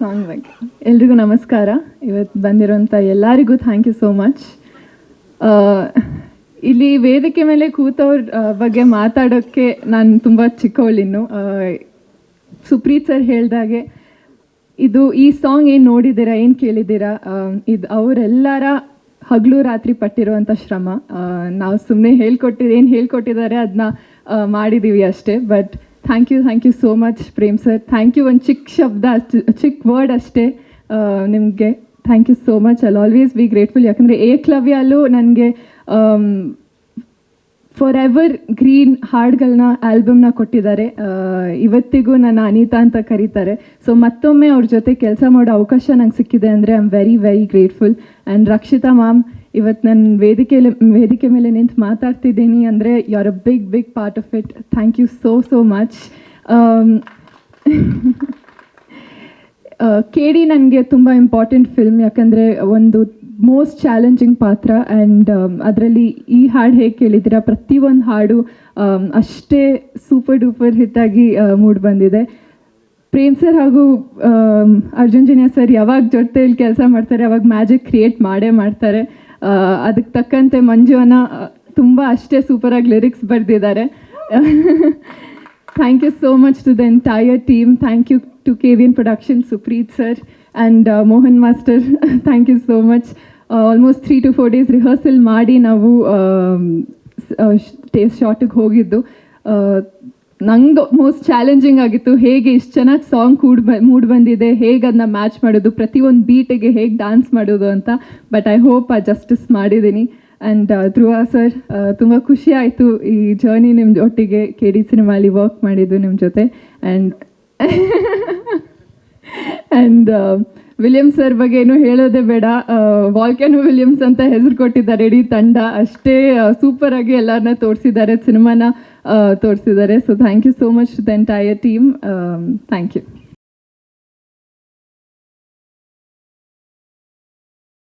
Song ಬಗ್ಗೆ ಎಲ್ರಿಗೂ ನಮಸ್ಕಾರ. ಇವತ್ತು ಬಂದಿರೋಂಥ ಎಲ್ಲರಿಗೂ ಥ್ಯಾಂಕ್ ಯು ಸೋ ಮಚ್ ಇಲ್ಲಿ ವೇದಿಕೆ ಮೇಲೆ ಕೂತವ್ರ ಬಗ್ಗೆ ಮಾತಾಡೋಕ್ಕೆ ನಾನು ತುಂಬ ಚಿಕ್ಕವಳಿನ್ನು ಸುಪ್ರೀತ್ ಸರ್ ಹೇಳ್ದಾಗೆ ಇದು ಈ ಸಾಂಗ್ ಏನು ನೋಡಿದ್ದೀರಾ, ಏನು ಕೇಳಿದ್ದೀರಾ? ಇದು ಅವರೆಲ್ಲರ ಹಗಲು ರಾತ್ರಿ ಪಟ್ಟಿರುವಂಥ ಶ್ರಮ. ನಾವು ಸುಮ್ಮನೆ ಹೇಳ್ಕೊಟ್ಟಿದ್ದು ಏನು ಹೇಳ್ಕೊಟ್ಟಿದ್ದಾರೆ ಅದನ್ನ ಮಾಡಿದ್ದೀವಿ ಅಷ್ಟೇ. But thank you thank you so much Prem sir thank you ಒಂದು ಚಿಕ್ಕ ಶಬ್ದ ಅಷ್ಟು ಚಿಕ್ಕ ವರ್ಡ್ ಅಷ್ಟೇ ನಿಮಗೆ thank you so much I always be grateful ಯಾಕಂದರೆ ಏಕ್ಲವ್ಯಲ್ಲೂ ನನಗೆ ಫಾರ್ ಎವರ್ ಗ್ರೀನ್ ಹಾಡುಗಳನ್ನ ಆಲ್ಬಮ್ನ ಕೊಟ್ಟಿದ್ದಾರೆ ಇವತ್ತಿಗೂ ನನ್ನ ಅನಿತಾ ಅಂತ ಕರೀತಾರೆ ಸೊ ಮತ್ತೊಮ್ಮೆ ಅವ್ರ ಜೊತೆ ಕೆಲಸ ಮಾಡೋ ಅವಕಾಶ ನಂಗೆ ಸಿಕ್ಕಿದೆ ಅಂದರೆ I am very very grateful and Rakshitha ma'am ಇವತ್ತು ನನ್ನ ವೇದಿಕೆಯಲ್ಲಿ ವೇದಿಕೆ ಮೇಲೆ ನಿಂತು ಮಾತಾಡ್ತಿದ್ದೀನಿ ಅಂದರೆ you are a big big part of it thank you so so much K D ನನಗೆ ತುಂಬ ಇಂಪಾರ್ಟೆಂಟ್ ಫಿಲ್ಮ್ ಯಾಕಂದರೆ ಒಂದು ಮೋಸ್ಟ್ ಚಾಲೆಂಜಿಂಗ್ ಪಾತ್ರ ಆ್ಯಂಡ್ ಅದರಲ್ಲಿ ಈ ಹಾಡು ಹೇಗೆ ಕೇಳಿದ್ದೀರಾ? ಪ್ರತಿಯೊಂದು ಹಾಡು ಅಷ್ಟೇ ಸೂಪರ್ ಡೂಪರ್ ಹಿಟ್ಟಾಗಿ ಮೂಡ್ ಬಂದಿದೆ. ಪ್ರೇಮ್ ಸರ್ ಹಾಗೂ ಆಮ್, ಅರ್ಜುನ್ ಜಿನಿಯಾ ಸರ್ ಯಾವಾಗ ಜೊತೆಯಲ್ಲಿ ಕೆಲಸ ಮಾಡ್ತಾರೆ ಅವಾಗ ಮ್ಯಾಜಿಕ್ ಕ್ರಿಯೇಟ್ ಮಾಡೇ ಮಾಡ್ತಾರೆ. ಅದಕ್ಕೆ ತಕ್ಕಂತೆ ಮಂಜು ಅನ್ನ ತುಂಬ ಅಷ್ಟೇ ಸೂಪರ್ ಆಗಿ ಲಿರಿಕ್ಸ್ ಬರೆದಿದ್ದಾರೆ. Thank you so much to the entire team thank you to KVN production Supreeth sir and Mohan master thank you so much almost three to four days rehearsal ಮಾಡಿ ನಾವು ಟೇಸ್ಟ್ ಶಾರ್ಟಿಗೆ ಹೋಗಿದ್ದು. ನಂಗೆ most challenging ಆಗಿತ್ತು. ಹೇಗೆ ಇಷ್ಟು ಚೆನ್ನಾಗಿ song ಕೂಡ mood ಬಂದಿದೆ, ಹೇಗೆ ಅದನ್ನ ಮ್ಯಾಚ್ ಮಾಡೋದು, ಪ್ರತಿಯೊಂದು ಬೀಟಿಗೆ ಹೇಗೆ ಡ್ಯಾನ್ಸ್ ಮಾಡೋದು ಅಂತ ಬಟ್ ಐ ಹೋಪ್ ಆ ಜಸ್ಟಿಸ್ ಮಾಡಿದ್ದೀನಿ. ಆ್ಯಂಡ್ ಧ್ರುವ ಸರ್ ತುಂಬ ಖುಷಿ ಆಯಿತು ಈ ಜರ್ನಿ ನಿಮ್ಮ ಒಟ್ಟಿಗೆ ಕೆ ಡಿ ಸಿನಿಮಾಲಿ ವರ್ಕ್ ಮಾಡಿದ್ದು ನಿಮ್ಮ ಜೊತೆ. ಆ್ಯಂಡ್ ಆ್ಯಂಡ್ ವಿಲಿಯಮ್ಸ್ ಸರ್ ಬಗ್ಗೆ ಏನು ಹೇಳೋದೇ ಬೇಡ. ವಾಲ್ಕ್ಯಾನೋ ವಿಲಿಯಮ್ಸ್ ಅಂತ ಹೆಸರು ಕೊಟ್ಟಿದ್ದಾರೆ. ಇಡೀ ತಂಡ ಅಷ್ಟೇ ಸೂಪರ್ ಆಗಿ ಎಲ್ಲರನ್ನ ತೋರಿಸಿದ್ದಾರೆ, ಸಿನಿಮಾನ ತೋರಿಸಿದ್ದಾರೆ. So thank you so much the entire team thank you